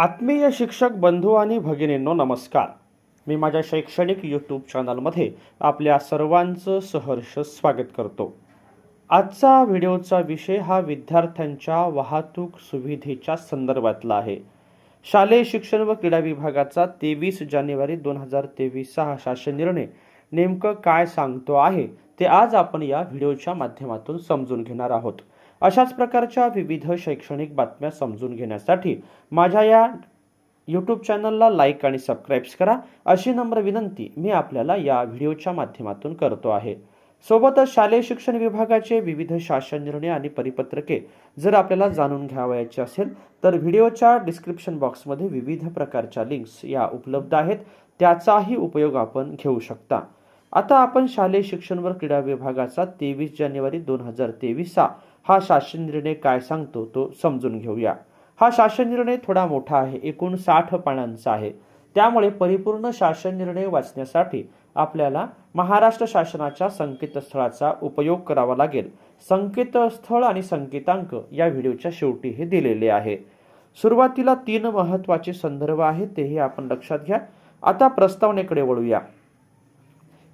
आत्मीय शिक्षक बंधू आणि भगिनींनो नमस्कार. मी माझ्या शैक्षणिक यूट्यूब चॅनलमध्ये आपल्या सर्वांचं सहर्ष स्वागत करतो. आजचा व्हिडिओचा विषय हा विद्यार्थ्यांच्या वाहतूक सुविधेच्या संदर्भातला आहे. शालेय शिक्षण व क्रीडा विभागाचा तेवीस जानेवारी दोन हजार तेवीसचा हा शासन निर्णय नेमकं काय सांगतो आहे ते आज आपण या व्हिडिओच्या माध्यमातून समजून घेणार आहोत. अशाच प्रकारच्या विविध शैक्षणिक बातम्या समजून घेण्यासाठी माझ्या या यूट्यूब चॅनलला लाईक आणि सबस्क्राईब्स करा. अशी नम्र विनंती मी आपल्याला या व्हिडिओच्या माध्यमातून करतो आहे. सोबतच शालेय शिक्षण विभागाचे विविध शासन निर्णय आणि परिपत्रके जर आपल्याला जाणून घ्यावयाचे असेल तर व्हिडिओच्या डिस्क्रिप्शन बॉक्समध्ये विविध प्रकारच्या लिंक्स या उपलब्ध आहेत. त्याचाही उपयोग आपण घेऊ शकता. आता आपण शालेय शिक्षण व क्रीडा विभागाचा तेवीस जानेवारी दोन हजार तेवीसचा हा शासन निर्णय काय सांगतो तो समजून घेऊया. हा शासन निर्णय थोडा मोठा आहे एकूण साठ पानांचा आहे. त्यामुळे परिपूर्ण शासन निर्णय वाचण्यासाठी आपल्याला महाराष्ट्र शासनाच्या संकेतस्थळाचा उपयोग करावा लागेल. संकेतस्थळ आणि संकेतांक या व्हिडिओच्या शेवटी हे दिलेले आहे. सुरुवातीला तीन महत्त्वाचे संदर्भ आहेत तेही आपण लक्षात घ्या. आता प्रस्तावनेकडे वळूया.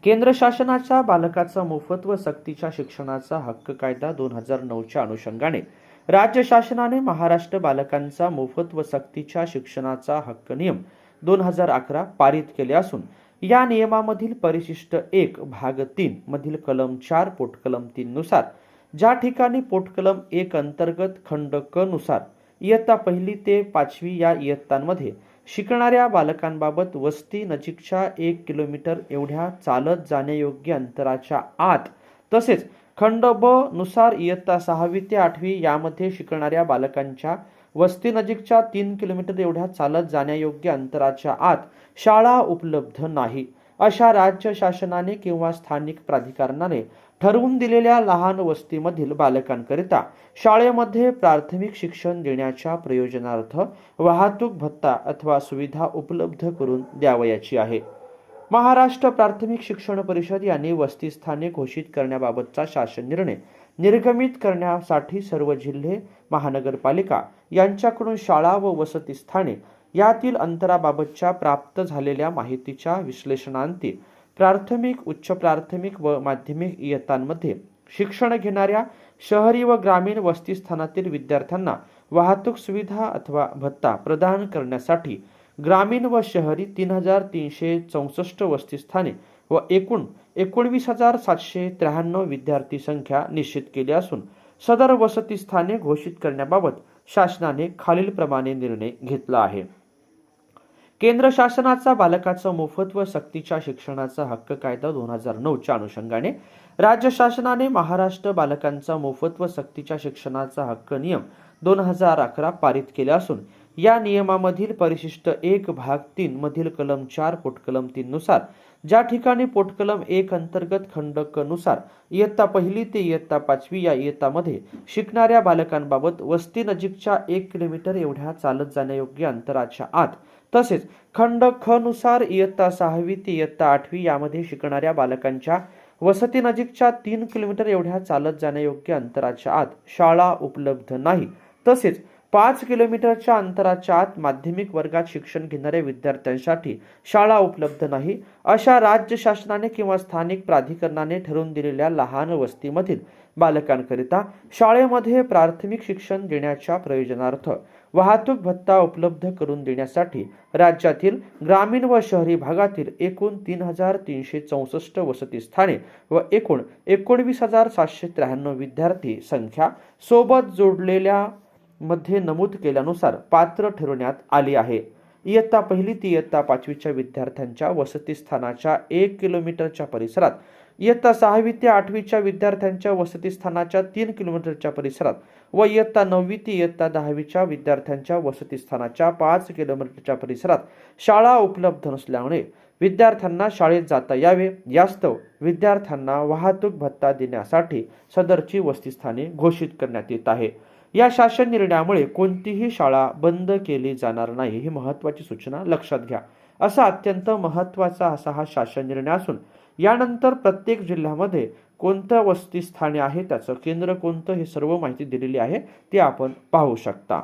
केंद्र शासनाचा बालकाचा मोफत व सक्तीच्या शिक्षणाचा हक्क कायदा दोन हजार नऊच्या अनुषंगाने. राज्य शासनाने महाराष्ट्र बालकांचा मोफत व सक्तीच्या शिक्षणाचा हक्क नियम दोन हजार अकरा पारित केले असून या नियमामधील परिशिष्ट एक भाग तीन मधील कलम चार पोटकलम तीन नुसार ज्या ठिकाणी पोटकलम एक अंतर्गत खंड क नुसार इयत्ता पहिली ते पाचवी या इयत्तांमध्ये शिकणाऱ्या बालकांबाबत वस्ती नजीकच्या एक किलोमीटर एवढ्या चालत जाण्यायोग्य अंतराच्या आत तसेच खंड ब नुसार इयत्ता सहावी ते आठवी यामध्ये शिकणाऱ्या बालकांच्या वस्ती नजीकच्या तीन किलोमीटर एवढ्या चालत जाण्यायोग्य अंतराच्या आत शाळा उपलब्ध नाही अशा राज्य शासनाने किंवा स्थानिक प्राधिकरणाने ठरवून दिलेल्या लहान वस्तीमधील बालकांकरिता शाळेमध्ये प्राथमिक शिक्षण देण्याच्या प्रयोजनार्थ वाहतूक भत्ता अथवा सुविधा उपलब्ध करून द्यावयाची आहे. महाराष्ट्र प्राथमिक शिक्षण परिषद यांनी वस्तीस्थाने घोषित करण्याबाबतचा शासन निर्णय निर्गमित करण्यासाठी सर्व जिल्हे महानगरपालिका यांच्याकडून शाळा व वसतिस्थाने यातील अंतराबाबतच्या प्राप्त झालेल्या माहितीच्या विश्लेषणांती प्राथमिक उच्च प्राथमिक व माध्यमिक इयत्तांमध्ये शिक्षण घेणाऱ्या शहरी व ग्रामीण वस्तीस्थानातील विद्यार्थ्यांना वाहतूक सुविधा अथवा भत्ता प्रदान करण्यासाठी ग्रामीण व शहरी तीन हजार तीनशे चौसष्ट वस्तीस्थाने व एकूण एकोणवीस हजार सातशे त्र्याण्णव विद्यार्थी संख्या निश्चित केली असून सदर वसतिस्थाने घोषित करण्याबाबत शासनाने खालीलप्रमाणे निर्णय घेतला आहे. केंद्र शासनाचा बालकाचा मोफत व सक्तीच्या शिक्षणाचा हक्क कायदा दोन हजार नऊच्या अनुषंगाने. राज्य शासनाने महाराष्ट्र बालकांचा मोफत व सक्तीच्या शिक्षणाचा हक्क नियम दोन हजार अकरा पारित केले असून या नियमामधील परिशिष्ट एक भाग तीन मधील कलम चार पोटकलम तीन नुसार ज्या ठिकाणी पोटकलम एक अंतर्गत खंडकनुसार इयत्ता पहिली ते इयत्ता पाचवी या इयत्तामध्ये शिकणाऱ्या बालकांबाबत वस्ती नजीकच्या एक किलोमीटर एवढ्या चालत जाण्यायोग्य अंतराच्या आत तसेच खंड ख नुसार इयत्ता सहावी ते इयत्ता आठवी यामध्ये शिकणाऱ्या बालकांच्या वसती नजीकच्या तीन किलोमीटर एवढ्या चालत जाण्यायोग्य अंतराच्या आत शाळा उपलब्ध नाही तसेच पाच किलोमीटरच्या अंतराच्या आत माध्यमिक वर्गात शिक्षण घेणाऱ्या विद्यार्थ्यांसाठी शाळा उपलब्ध नाही अशा राज्य शासनाने किंवा स्थानिक प्राधिकरणाने ठरवून दिलेल्या लहान वस्तीमधील बालकांकरिता शाळेमध्ये प्राथमिक शिक्षण देण्याच्या प्रयोजनार्थ वाहतूक भत्ता उपलब्ध करून देण्यासाठी राज्यातील ग्रामीण व शहरी भागातील एकूण तीन हजार तीनशे चौसष्ट वसतिस्थाने व एकूण एकोणवीस हजार सातशे त्र्याण्णव विद्यार्थी संख्या सोबत जोडलेल्या मध्ये नमूद केल्यानुसार पात्र ठरवण्यात आली आहे. इयत्ता पहिली ती इयत्ता पाचवीच्या विद्यार्थ्यांच्या वसतिस्थानाच्या एक किलोमीटरच्या परिसरात इयत्ता सहावी ते आठवीच्या विद्यार्थ्यांच्या वसतिस्थानाच्या तीन किलोमीटरच्या परिसरात व इयत्ता नववी ते इयत्ता दहावीच्या विद्यार्थ्यांच्या वसतिस्थानाच्या पाच किलोमीटरच्या परिसरात शाळा उपलब्ध नसल्यामुळे विद्यार्थ्यांना शाळेत जाता यावे. यास्तव विद्यार्थ्यांना वाहतूक भत्ता देण्यासाठी सदरची वसतिस्थाने घोषित करण्यात येत आहे. या शासन निर्णयामुळे कोणतीही शाळा बंद केली जाणार नाही ही महत्त्वाची सूचना लक्षात घ्या. असा अत्यंत महत्त्वाचा असा हा शासन निर्णय असून यानंतर प्रत्येक जिल्ह्यामध्ये कोणतं वस्तीस्थाने आहे त्याचं केंद्र कोणतं हे सर्व माहिती दिलेली आहे ती आपण पाहू शकता.